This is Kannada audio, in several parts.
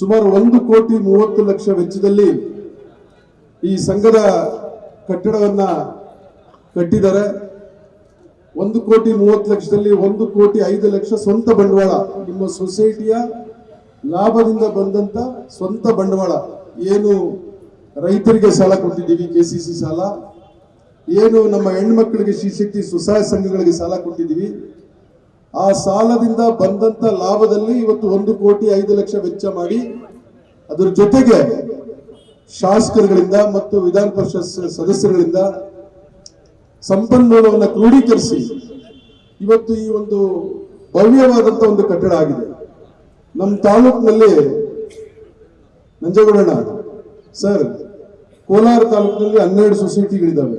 ಸುಮಾರು ಒಂದು ಕೋಟಿ ಮೂವತ್ತು ಲಕ್ಷ ವೆಚ್ಚದಲ್ಲಿ ಈ ಸಂಘದ ಕಟ್ಟಡವನ್ನ ಕಟ್ಟಿದ್ದಾರೆ. ಒಂದು ಕೋಟಿ ಮೂವತ್ತು ಲಕ್ಷದಲ್ಲಿ ಒಂದು ಕೋಟಿ ಐದು ಲಕ್ಷ ಸ್ವಂತ ಬಂಡವಾಳ. ನಿಮ್ಮ ಸೊಸೈಟಿಯ ಲಾಭದಿಂದ ಬಂದಂತ ಸ್ವಂತ ಬಂಡವಾಳ. ಏನು ರೈತರಿಗೆ ಸಾಲ ಕೊಟ್ಟಿದ್ದೀವಿ ಕೆ ಸಿ ಸಿ ಸಾಲ. ಏನು ನಮ್ಮ ಹೆಣ್ಮಕ್ಳಿಗೆ ಶಿಶಕ್ತಿ ಸ್ವಸಹಾಯ ಸಂಘಗಳಿಗೆ ಸಾಲ ಕೊಟ್ಟಿದ್ದೀವಿ. ಆ ಸಾಲದಿಂದ ಬಂದಂತ ಲಾಭದಲ್ಲಿ ಇವತ್ತು ಒಂದು ಕೋಟಿ ಐದು ಲಕ್ಷ ವೆಚ್ಚ ಮಾಡಿ ಅದರ ಜೊತೆಗೆ ಶಾಸಕರುಗಳಿಂದ ಮತ್ತು ವಿಧಾನ ಪರಿಷತ್ ಸದಸ್ಯರುಗಳಿಂದ ಸಂಪನ್ಮೂಲವನ್ನು ಕ್ರೋಢೀಕರಿಸಿ ಇವತ್ತು ಈ ಒಂದು ಭವ್ಯವಾದಂತ ಒಂದು ಕಟ್ಟಡ ಆಗಿದೆ. ನಮ್ಮ ತಾಲೂಕಿನಲ್ಲಿ ನಂಜಗೌಡಣ್ಣ ಸರ್, ಕೋಲಾರ ತಾಲೂಕಿನಲ್ಲಿ ಹನ್ನೆರಡು ಸೊಸೈಟಿಗಳಿದ್ದಾವೆ.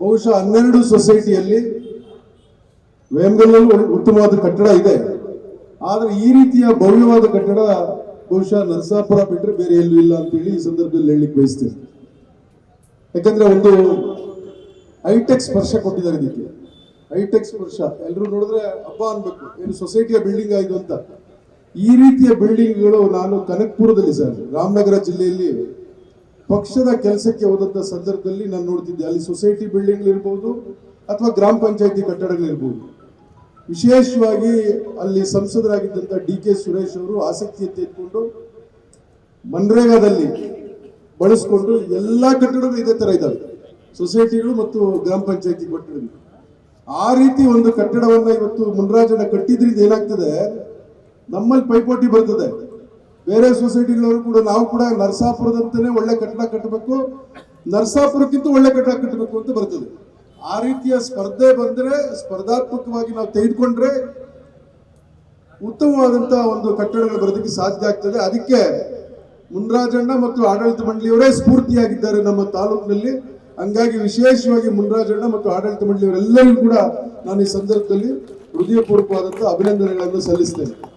ಬಹುಶಃ ಹನ್ನೆರಡು ಸೊಸೈಟಿಯಲ್ಲಿ ವೇಮಗಲ್ಲೂ ಉತ್ತಮವಾದ ಕಟ್ಟಡ ಇದೆ. ಆದರೆ ಈ ರೀತಿಯ ಭವ್ಯವಾದ ಕಟ್ಟಡ ಬಹುಶಃ ನರಸಾಪುರ ಬಿಟ್ಟರೆ ಬೇರೆ ಎಲ್ಲೂ ಇಲ್ಲ ಅಂತೇಳಿ ಈ ಸಂದರ್ಭದಲ್ಲಿ ಹೇಳಲಿಕ್ಕೆ ಬಯಸ್ತೇನೆ. ಯಾಕಂದ್ರೆ ಒಂದು ಹೈಟೆಕ್ ಸ್ಪರ್ಶ ಕೊಟ್ಟಿದ್ದಾರೆ ಇದಕ್ಕೆ. ಹೈಟೆಕ್ ಸ್ಪರ್ಶ. ಎಲ್ಲರೂ ನೋಡಿದ್ರೆ ಹಬ್ಬ ಅನ್ಬೇಕು. ಏನು ಸೊಸೈಟಿಯ ಬಿಲ್ಡಿಂಗ್ ಆಯ್ತು ಅಂತ. ಈ ರೀತಿಯ ಬಿಲ್ಡಿಂಗ್ಗಳು ನಾನು ಕನಕ್ಪುರದಲ್ಲಿ ಸರ್, ರಾಮನಗರ ಜಿಲ್ಲೆಯಲ್ಲಿ ಪಕ್ಷದ ಕೆಲಸಕ್ಕೆ ಹೋದಂತ ಸಂದರ್ಭದಲ್ಲಿ ನಾನು ನೋಡ್ತಿದ್ದೆ. ಅಲ್ಲಿ ಸೊಸೈಟಿ ಬಿಲ್ಡಿಂಗ್ ಇರ್ಬೋದು ಅಥವಾ ಗ್ರಾಮ ಪಂಚಾಯತಿ ಕಟ್ಟಡಗಳಿರ್ಬೋದು. ವಿಶೇಷವಾಗಿ ಅಲ್ಲಿ ಸಂಸದರಾಗಿದ್ದಂತ ಡಿ ಕೆ ಸುರೇಶ್ ಅವರು ಆಸಕ್ತಿ ತೆಗೆದುಕೊಂಡು ಮನ್ರೇಗಾದಲ್ಲಿ ಬಳಸ್ಕೊಂಡು ಎಲ್ಲಾ ಕಟ್ಟಡಗಳು ಇದೇ ತರ ಇದಾವೆ ಸೊಸೈಟಿಗಳು ಮತ್ತು ಗ್ರಾಮ ಪಂಚಾಯತಿ ಕಟ್ಟಡಗಳು. ಆ ರೀತಿ ಒಂದು ಕಟ್ಟಡವನ್ನ ಇವತ್ತು ಮುನ್ರಾಜನ ಕಟ್ಟಿದ್ರಿಂದ ಏನಾಗ್ತದೆ? ನಮ್ಮಲ್ಲಿ ಪೈಪೋಟಿ ಬರ್ತದೆ. ಬೇರೆ ಸೊಸೈಟಿಗಳವರು ಕೂಡ ನಾವು ಕೂಡ ನರಸಾಪುರದಂತಲೇ ಒಳ್ಳೆ ಕಟ್ಟಡ ಕಟ್ಟಬೇಕು. ನರಸಾಪುರಕ್ಕಿಂತ ಒಳ್ಳೆ ಕಟ್ಟಡ ಕಟ್ಟಬೇಕು ಅಂತ ಬರ್ತದೆ. ಆ ರೀತಿಯ ಸ್ಪರ್ಧೆ ಬಂದ್ರೆ, ಸ್ಪರ್ಧಾತ್ಮಕವಾಗಿ ನಾವು ತೆಗೆದುಕೊಂಡ್ರೆ ಉತ್ತಮವಾದಂತಹ ಒಂದು ಕಟ್ಟಡಗಳು ಬರೋದಕ್ಕೆ ಸಾಧ್ಯ ಆಗ್ತದೆ. ಅದಕ್ಕೆ ಮುನ್ರಾಜಣ್ಣ ಮತ್ತು ಆಡಳಿತ ಮಂಡಳಿಯವರೇ ಸ್ಫೂರ್ತಿಯಾಗಿದ್ದಾರೆ ನಮ್ಮ ತಾಲೂಕಿನಲ್ಲಿ. ಹಂಗಾಗಿ ವಿಶೇಷವಾಗಿ ಮುನ್ರಾಜಣ್ಣ ಮತ್ತು ಆಡಳಿತ ಮಂಡಳಿಯವರೆಲ್ಲರಿಗೂ ಕೂಡ ನಾನು ಈ ಸಂದರ್ಭದಲ್ಲಿ ಹೃದಯಪೂರ್ವಕವಾದಂತಹ ಅಭಿನಂದನೆಗಳನ್ನು ಸಲ್ಲಿಸ್ತೇನೆ.